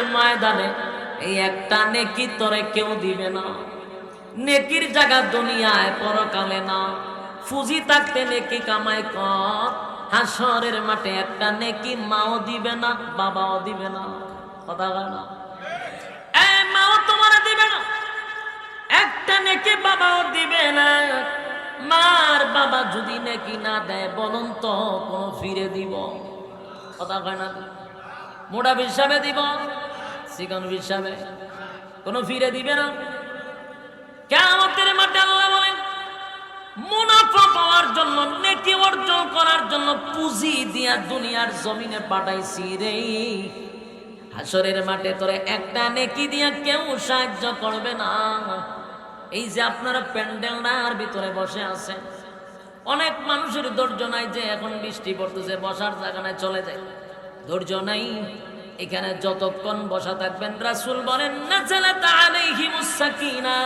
কেমতের ময়দানে, এই একটা নেকি তোরে কেউ দিবে না। নেকির জায়গা দুনিয়ায় পরকালে না। ফুজি থাকতে নেকি কামাই কর। হাসরের মাঠে একটা নেকি মাও দিবে না, বাবাও দিবে না। কথা না? এ মাও তোমার দিবে না। একটা নেকি বাবাও দিবে না। মার বাবা যদি নেকি না দেয়, বলুন তো কোনো ফিরে দিব? কথা কয় না? মোটা হিসাবে দিব? চিকন হিসাবে কোনো ফিরে দিবে না। কেমতের মাঠে আল্লাহ বলেন, মুনাফা পাওয়ার জন্য, নেকি অর্জন করার জন্য পুঁজি দিয়া দুনিয়ার জমিনে পাঠাইছি রে। হাসরের মাঠে তোরে একটা নেকি দিয়া কেউ সাহায্য করবে না। এই যে আপনারা প্যান্ডেল নার ভিতরে বসে আছেন অনেক মানুষের ধৈর্য নাই যে এখন বৃষ্টি পড়তেছে, বসার জায়গা নাই, চলে যায়। ধৈর্য নাই। এখানে যতক্ষণ বসা থাকবেন, রাসুল বলেন, নাজালাত আলাইহিমুস সাকিনা।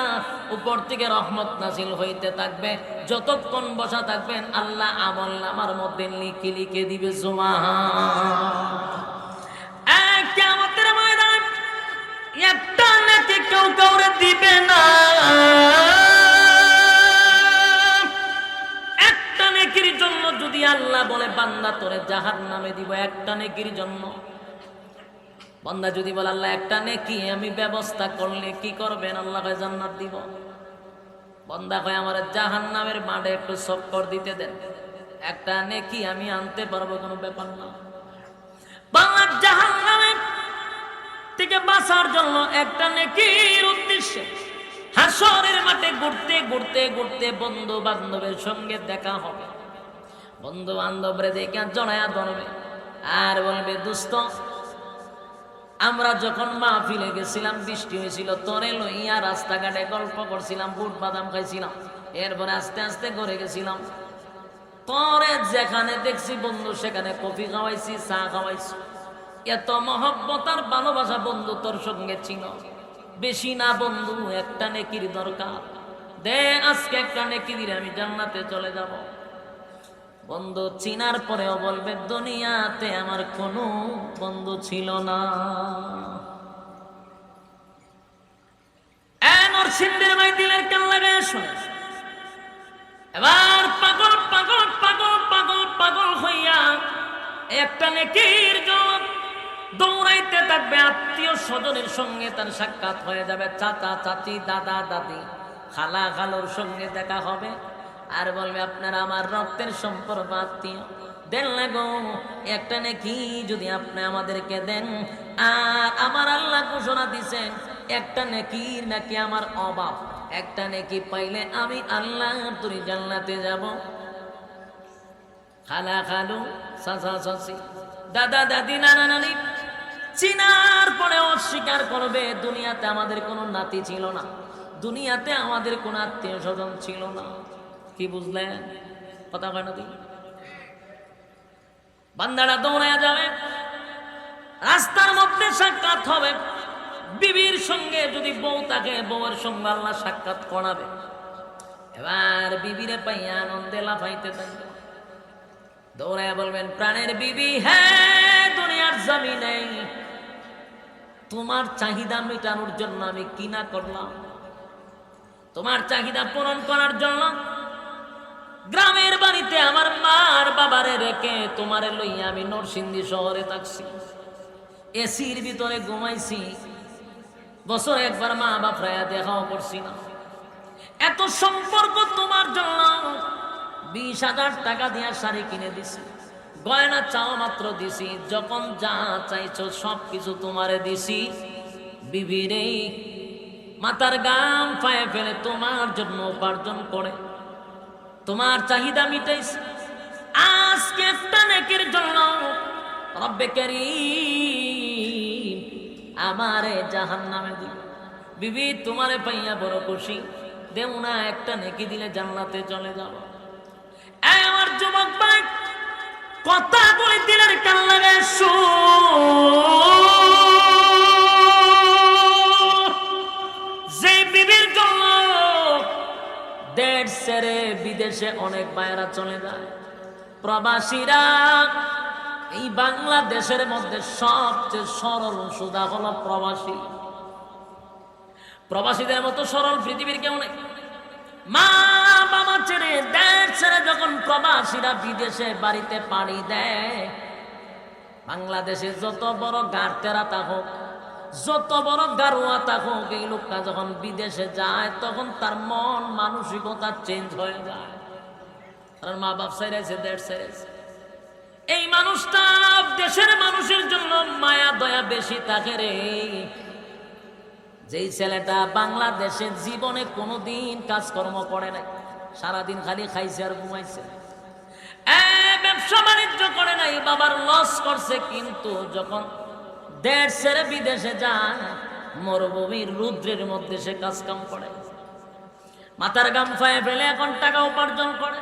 উপর থেকে রহমত নাজিল হইতে থাকবে। যতক্ষণ বসা থাকবেন, আল্লাহ আমল নামার মধ্যে লিখে লিখে দিবে ময়দান একটা নাকি না। একটা নেকির জন্য যদি আল্লাহ বলে, বান্দা তোরে জাহান নামে দিব, একটা নেকির জন্য। বান্দা যদি বলে, আল্লাহ, একটা নেকি, আমি ব্যবস্থা করলে কি করবেন? আল্লাহ কয়, জান্নাত দিব। বন্দা কয়, আমার জাহান নামের মাঠে একটু সক্কর দিতে দেন। একটা নেকি আমি আনতে পারব, কোনো ব্যাপার না। বাংলার জাহান নামে থেকে বাঁচার জন্য একটা নেকির উদ্দেশ্যে হাসরের মাঠে ঘুরতে ঘুরতে ঘুরতে বন্ধু বান্ধবের সঙ্গে দেখা হবে। বন্ধু বান্ধবরে দেখে জড়ায়া ধরবে। আর বলবে দুস্থ আমরা যখন মাহফিলে গেছিলাম, বৃষ্টি হয়েছিল, তরে লইয়া রাস্তাঘাটে গল্প করছিলাম, বুট বাদাম খাইছিলাম। এরপরে আস্তে আস্তে ঘরে গেছিলাম। পরে যেখানে দেখছি বন্ধু, সেখানে কফি খাওয়াইছি, চা খাওয়াইছি। এত মহব্বত আর ভালোবাসা বন্ধু তোর সঙ্গে ছিল। বেশি না বন্ধু, একটা নেকির দরকার। দে, আজকে একটা নেকি দিলে আমি জান্নাতে চলে যাব। বন্ধু চিনার পরেও বলবে, দুনিয়াতে আমার কোনো বন্ধু ছিল না। এবার পাগল পাগল পাগল পাগল পাগল হইয়া একটা দৌড়াইতে থাকবে। আত্মীয় স্বজনের সঙ্গে তার সাক্ষাৎ হয়ে যাবে। চাচা, চাচি, দাদা, দাদি, খালা, খালোর সঙ্গে দেখা হবে। আর বলবে, আপনারা আমার রক্তের সম্পর্ক আত্মীয়। দেন লাগো একটা নাকি যদি আপনি আমাদেরকে দেন। আর আমার আল্লাহ ঘোষণা দিছেন একটা নাকি নাকি আমার অভাব। একটা নাকি পাইলে আমি আল্লাহ তুই জান্নাতে যাব। খালা খালু চাচা চাচি দাদা দাদি, নানা নানি, চিনার পরে অস্বীকার করবে, দুনিয়াতে আমাদের কোনো নাতি ছিল না। দুনিয়াতে আমাদের কোনো আত্মীয় স্বজন ছিল না। কি বুঝলেন কথা কয় না তুই? বান্দারা দৌড়ায় যাবে। রাস্তার মধ্যে সাক্ষাৎ হবে। বিবির সঙ্গে যদি বউ থাকে, বউয়ের সঙ্গে আল্লাহ সাক্ষাৎ করাবে। এবার বিবিরে পাইয়া আনন্দে লাফাইতে থাকবে দৌড়ায় বলবেন, প্রাণের বিবি হ্যাঁ দুনিয়ার জমি নেই। তোমার চাহিদা মেটানোর জন্য আমি কিনা করলাম? তোমার চাহিদা পূরণ করার জন্য গ্রামের বাড়িতে আমার মার বাবারে রেখে তোমারে লইয়া আমি নরসিংদী শহরে থাকছি। এসির ভিতরে ঘুমাইছি। বছর একবার মা বাপরা দেখাও করছি না। এত সম্পর্ক তোমার জন্য বিশ হাজার টাকা দিয়া শাড়ি কিনে দিছি। গয়না চাওয়া মাত্র দিছি। যখন যা চাইছো সব কিছু তোমারে দিছি। বিবিরে মাতার গাম পায়ে ফেলে তোমার জন্য উপার্জন করে। তোমার চাহিদা মিটাইছে। আজকে একটা নেকের জন্য রব্বে করিম আমারে জাহান নামে দিল। বিবি, তোমারে পাইয়া বড় খুশি। দেও না, একটা নেকি দিলে জান্নাতে চলে যাব। আমার যুবক ভাই, কথা বলে দিলের কান লাগে যে বিদেশে অনেক বায়রা চলে যায়। প্রবাসীরা এই বাংলাদেশের মধ্যে সবচেয়ে সরল সুদা হলো প্রবাসী। প্রবাসীদের মতো সরল পৃথিবীর কেউ নেই। মা বাবা ছেড়ে, দেশ ছেড়ে যখন প্রবাসীরা বিদেশে বাড়িতে পাড়ি দেয় বাংলাদেশে যত বড় গাড়তেরা থাকুক যত বড় গারুয়া থাকুক, এই লোকটা যখন বিদেশে যায়, তখন তার মন মানসিকতা চেঞ্জ হয়ে যায়। কারণ মা বাপ সাইরাইছে দেশ সাইরাইছে এই মানুষটা দেশের মানুষের জন্য মায়া, দয়া বেশি থাকে রে। যেই ছেলেটা বাংলাদেশের জীবনে কোনোদিন কাজকর্ম করে নাই, সারাদিন খালি খাইছে আর ঘুমাইছে। ব্যবসা বাণিজ্য করে নাই, বাবার লস করছে, কিন্তু যখন দেশ ছেড়ে বিদেশে যায়, মরুভূমির রুদ্রের মধ্যে সে কাজ কাম করে। মাথার গাম ফায়ে ফেলে এখন টাকা উপার্জন করে।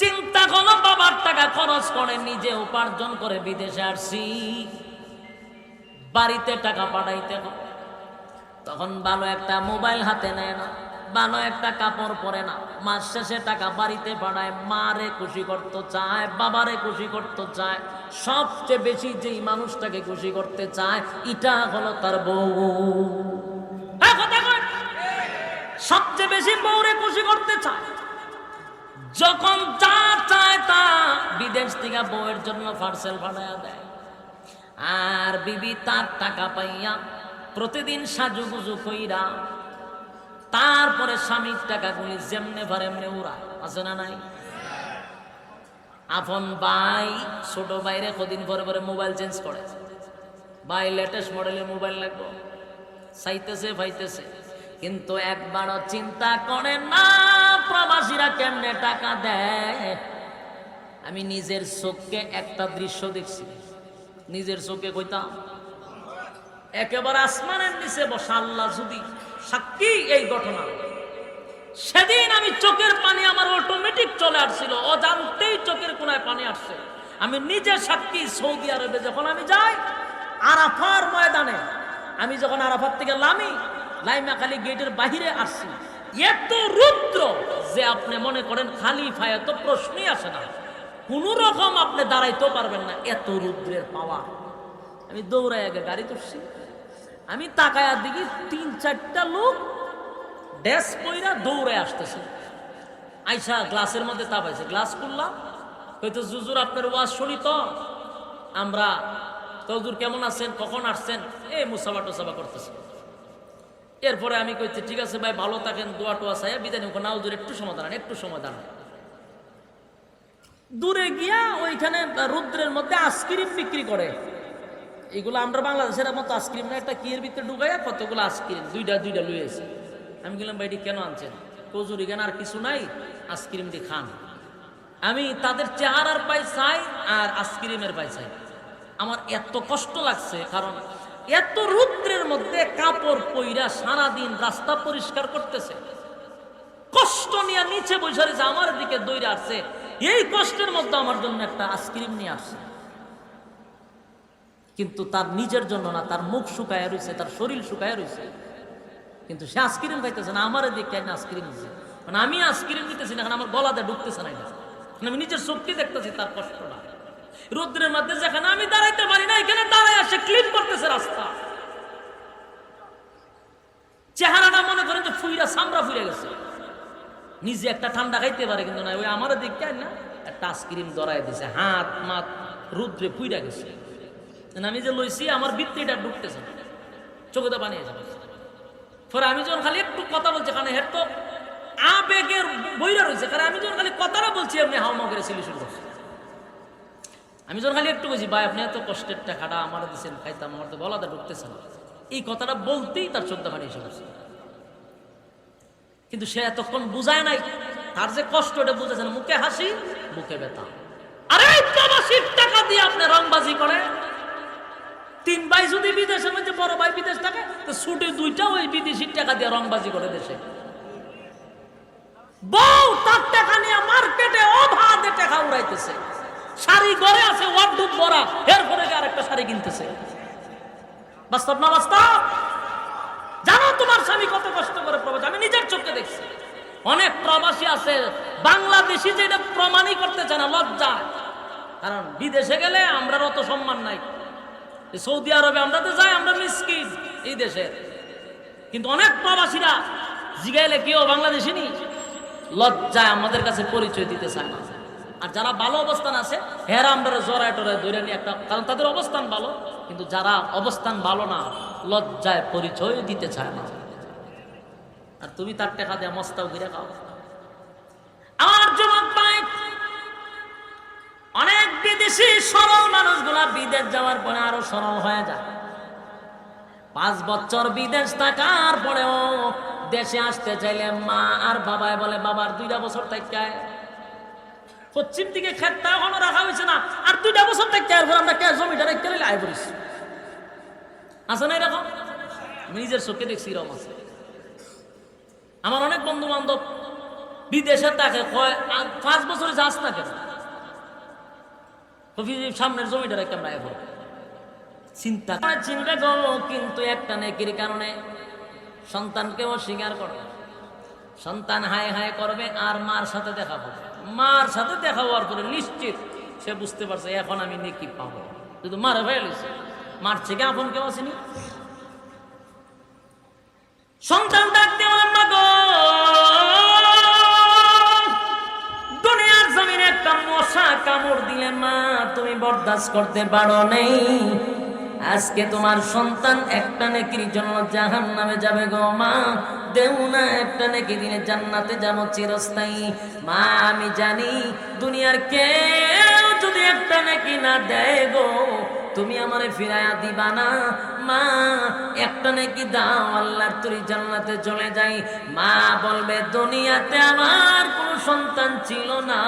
চিন্তা করল বাবার টাকা খরচ করে, নিজে উপার্জন করে বিদেশে আসছি। বাড়িতে টাকা পাঠাইতে হবে তখন ভালো একটা মোবাইল হাতে নেয় না ভালো একটা কাপড় পরে না। মাস শেষে টাকা বাড়িতে পাঠায়, মারে খুশি করতে চায়, বাবারে খুশি করতে চায়। সবচেয়ে বেশি যেই মানুষটাকে খুশি করতে চায়, এটা হলো তার বউ। হ্যাঁ। সবচেয়ে বেশি বউরে খুশি করতে চায়। যখন যা চায় তা বিদেশ থেকে বউয়ের জন্য পার্সেল পাঠায়া দেয়। আর বিবি তার টাকা পাইয়া প্রতিদিন সাজুগুজু কইরা তারপরে স্বামীর টাকাগুলি যেমনে পারে এমনি উড়া আছে না নাই? আপন ভাই, ছোট বাইরে কদিন পরে পরে মোবাইল চেঞ্জ করে। ভাই লেটেস্ট মডেলের মোবাইল লাগবে। চাইতেছে পাইতেছে কিন্তু একবারও চিন্তা করে না, প্রবাসীরা কেমনে টাকা দেয়? আমি নিজের চোখকে একটা দৃশ্য দেখছি। নিজের চোখে কইতাম, একেবারে আসমানের নিচে বসা আল্লাহ যদি সাক্ষী এই ঘটনা। সেদিন আমি চোখের পানি আমার অটোমেটিক চলে আসছিল। অজান্তেই চোখের কোনায় পানি আসছে। আমি নিজে সাক্ষী সৌদি আরবে যখন আমি যাই, আরাফার ময়দানে, আমি যখন আরাফার থেকে লামি লাইমা খালি গেটের বাহিরে আসছি। এত রুদ্র যে আপনি মনে করেন খালি ফায় তো প্রশ্নই আসে না। কোন রকম আপনি দাঁড়াইতেও পারবেন না, এত রুদ্রের পাওয়া আমি দৌড়াই আগে গাড়ি তুলছি আমি তাকায়ার দিকে তিন চারটা লোক ড্যাস পইরা দৌড়ে আসতেছে। আইসা গ্লাসের মধ্যে তাপাইছে গ্লাস খুললাম হয়তো জুজুর আপনার ওয়াজ শুনি তো। আমরা তজুর কেমন আছেন? কখন আসছেন? এ, মুসাফা টুসাফা করতেছে। এরপরে আমি কইছি ঠিক আছে ভাই, ভালো থাকেন, দোয়া টোয়া চাই বিদায় ওখানে নাউজুর একটু সময় দাঁড়ান একটু সময় দাঁড়ান দূরে গিয়া ওইখানে রুদ্রের মধ্যে আইসক্রিম বিক্রি করে। এগুলো আমরা বাংলাদেশের মতো আইসক্রিম না, একটা কিয়ের ভিতরে ঢুকাইয়া কতগুলো আইসক্রিম, দুইটা দুইটা লুয়ে আমি গেলাম ভাইটি কেন আনছেন? কজুরি কেন আর কিছু নাই, আইসক্রিম দিয়ে খান। আমি তাদের চেহারার পাই চাই আর আইসক্রিমের পাই চাই। আমার এত কষ্ট লাগছে, কারণ এত রুদ্রের মধ্যে কাপড় পইরা সারাদিন রাস্তা পরিষ্কার করতেছে। কষ্ট নিয়ে নিচে বসে রয়েছে, আমার দিকে দৌড়ে আসছে। এই কষ্টের মধ্যে আমার জন্য একটা আইসক্রিম নিয়ে আসছে। কিন্তু তার নিজের জন্য না, তার মুখ শুকায় রয়েছে, তার শরীর শুকায় রয়েছে। কিন্তু সে আইসক্রিম খাইতেছে না, আমার দিকে কেন আইসক্রিম দিচ্ছে মানে আমি আইসক্রিম দিতেছি না কারণ আমার গলাতে ঢুকতেছে না এটা। আমি নিজের শক্তি দেখতেছি, তার কষ্টটা। রোদ্রের মধ্যে যেখানে আমি দাঁড়াইতে পারি না, এখানে দাঁড়ায় আসে ক্লিন করতেছে রাস্তা। চেহারাটা মনে করেন যে ফুইরা সামরা ফুইরা গেছে। নিজে একটা ঠান্ডা খাইতে পারে, কিন্তু না, ওই আমার দিক কেন না একটা আইসক্রিম দরাই দিছে। হাত, মাত রুদ্রে ফুইরা গেছে। আমি যে লইছি, আমার বৃত্তিটা ঢুকতেছে চোখে তো বানিয়ে যাবে পরে আমি যখন খালি একটু কথা বলছি, কারণ হের তো আবেগের বইরা রয়েছে। কারণ আমি যখন খালি কথাটা বলছি, এমনি হাওমা করে সিলি শুরু করছি। আমি যখন খালি একটু বলছি, ভাই, আপনি এত কষ্টের টাকাটা আমার দিচ্ছেন খাইতাম, আমার তো গলাতে ঢুকতেছে না। এই কথাটা বলতেই তার চোদ্দ পানি এসে গেছে কিন্তু সে এতক্ষণ বুঝায় নাই, তার যে কষ্ট, এটা বুঝেছে না। মুখে হাসি, মুখে ব্যথা। আরে প্রবাসীর টাকা দিয়ে আপনি রংবাজি করে তিন ভাই যদি বিদেশের মধ্যে, বড় ভাই বিদেশ থাকে, তো ছুটি দুইটা ওই বিদেশির টাকা দিয়ে রংবাজি করে দেশে। বউ তার টাকা নিয়ে মার্কেটে অবাধে টাকা উড়াইতেছে। শাড়ি ঘরে আছে ওয়ার্ডুব ভরা, এরপরে আরেকটা শাড়ি কিনতেছে। বাস্তব না বাস্তব? জানো তোমার স্বামী কত কষ্ট করে প্রবাস? আমি নিজের চোখে দেখছি। অনেক প্রবাসী আছে, বাংলাদেশি যেটা প্রমাণই করতে চায় না লজ্জা কারণ বিদেশে গেলে আমরা অত সম্মান নাই। সৌদি আরবে আমরা তো যাই, আমরা মিসকিন এই দেশে কিন্তু অনেক প্রবাসীরা জিগাইলে কেউ বাংলাদেশি নি? লজ্জায় আমাদের কাছে পরিচয় দিতে চায় না। আর যারা ভালো অবস্থান আছে, হেরা আমরা জড়ায় টরায় ধরে নিয়ে একটা কারণ তাদের অবস্থান ভালো, কিন্তু যারা অবস্থান ভালো না, লজ্জায় পরিচয় দিতে চায় না। আর তুমি তার টাকা দিয়ে মস্তাও ঘিরে খাও। আমার যুবক ভাই অনেক বিদেশি সরল মানুষগুলা বিদেশ যাওয়ার পরে আরও সরল হয়ে যায়। পাঁচ বছর বিদেশ থাকার পরেও দেশে আসতে চাইলে মা আর বাবায় বলে, বাবার দুইটা বছর থেকে পশ্চিম দিকে খেতটা এখনও রাখা হয়েছে না। আর দুইটা বছর থেকে আর আমরা কে জমিটা রেখে নিলে আয় করিস? আছে না এরকম? নিজের চোখে দেখছি এরকম আছে। আমার অনেক বন্ধু বান্ধব বিদেশে থাকে, কয় পাঁচ বছরে যাস না কবি সামনের জমিটা রেখে আমরা আয় চিন্তা চিন্তা করো কিন্তু একটা নেকির কারণে সন্তানকে অস্বীকার করবে সন্তান হায় হায় করবে আর মার সাথে দেখা পাবে মার সাথে দেখা হওয়ার পরে নিশ্চিত সে বুঝতে পারছে, এখন আমি নেকি পাবো। কিন্তু মারে হয়ে গেছে। মার থেকে আপন কেউ আসেনি। সন্তান ডাকতে বলেন মশা কামড় দিলে মা, তুমি বরদাস্ত করতে পারো নেই। আজকে তোমার সন্তান একটা নেকির জন্য জাহান নামে যাবে গো মা। দেও না, একটা নেকি দিনে জান্নাতে যাব চিরস্থায়ী। মা, আমি জানি দুনিয়ার কেউ যদি একটা নেকি না দেয় গো, তুমি আমারে ফিরাইয়া দিবা না। মা, একটা নাকি দাও, আল্লাহর তুই জান্নাতে চলে যাই। মা বলবে, দুনিয়াতে আমার কোনো সন্তান ছিল না।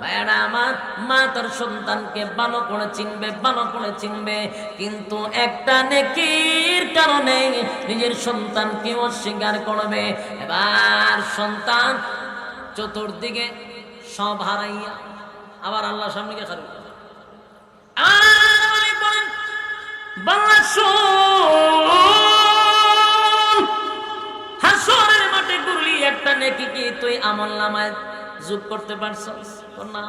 ভাইয়ারা আমার মা তার সন্তানকে ভালো করে চিনবে ভালো করে চিনবে। কিন্তু একটা নেকির কারণে নিজের সন্তানকে অস্বীকার করবে। এবার সন্তান চতুর্দিকে সব হারাইয়া আবার আল্লাহ সামনে গিয়ে খারাপ বলেন হাসরের মাঠে ঘুরলি একটা নেকি কি? তুই আমল নামায় যোগ করতে পারছস না।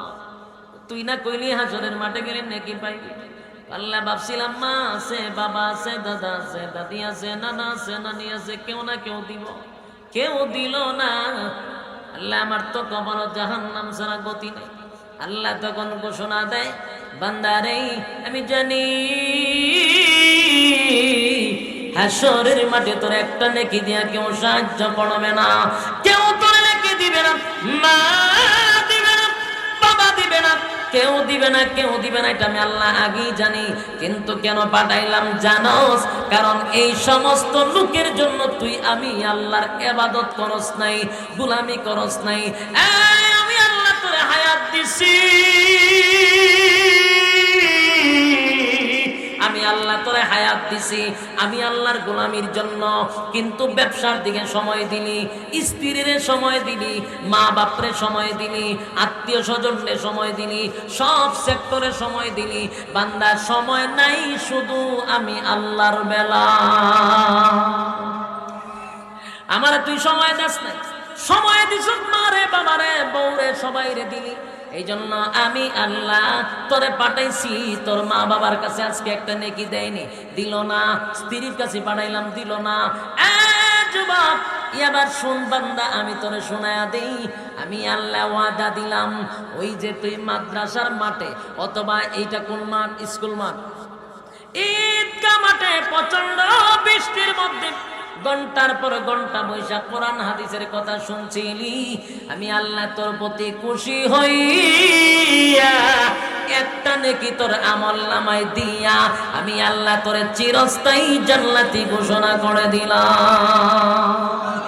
তুই না কইলি হাসরের মাঠে গেলে নেকি পাইবি আল্লাহ ভাবছিলাম, মা আছে, বাবা আছে, দাদা আছে, দাদি আছে, নানা আছে, নানি আছে, কেউ না কেউ দিব। কেউ দিল না। আল্লাহ আমার তো কবর জাহান নাম ছাড়া গতি নেই। আল্লাহ তখন ঘোষণা দেয়, বান্দারে, আমি জানি হাসরের মাঠে তোর একটা নেকি দিয়া কেউ সাহায্য করবে না। কেউ দিবে না, মা দিবে না, বাবা দিবে না, কেউ দিবে না, কেউ দিবে না, এটা আমি আল্লাহ আগেই জানি। কিন্তু কেন পাঠাইলাম জানস? কারণ এই সমস্ত লোকের জন্য তুই আমি আল্লাহর এবাদত করস নাই, গুলামি করস নাই। আমি আল্লাহ তোরে হায়াত দিছি। আমি আল্লাহ তোরে হায়াত দিছি, আমি আল্লাহর গোলামির জন্য। কিন্তু ব্যবসার দিকে সময় দিলি, স্ত্রীর সময় দিলি, মা বাপরে সময় দিলি, আত্মীয় স্বজনরে সময় দিলি, সব সেক্টরে সময় দিলি। বান্দার সময় নাই শুধু আমি আল্লাহর বেলা। আমার তুই সময় দাস নাই। সময় দিছ মারে বাবারে, বউরে সবাই রে দিলি। এই জন্য আমি আল্লাহ তোরে পাঠাইছি, তোর মা বাবার কাছে আজকে একটা নেকি দেয়নি। দিল না, স্ত্রীর কাছে পাঠাইলাম, দিল না। এবার শুন বান্দা, আমি তোরে শোনায়া দেই। আমি আল্লাহ ওয়াদা দিলাম, ওই যে তুই মাদ্রাসার মাঠে অথবা এইটা কোন মাঠ? স্কুল মাঠ। ঈদগা মাঠে প্রচণ্ড বৃষ্টির মধ্যে ঘণ্টার পর ঘণ্টা বৈশাখ কোরআন হাদিসের কথা শুনছিলি। আমি আল্লাহ তোর প্রতি খুশি হইয়া একটা নেকি তোর আমল নামায় দিয়া আমি আল্লাহ তোর চিরস্থায়ী জান্নাতি ঘোষণা করে দিলাম।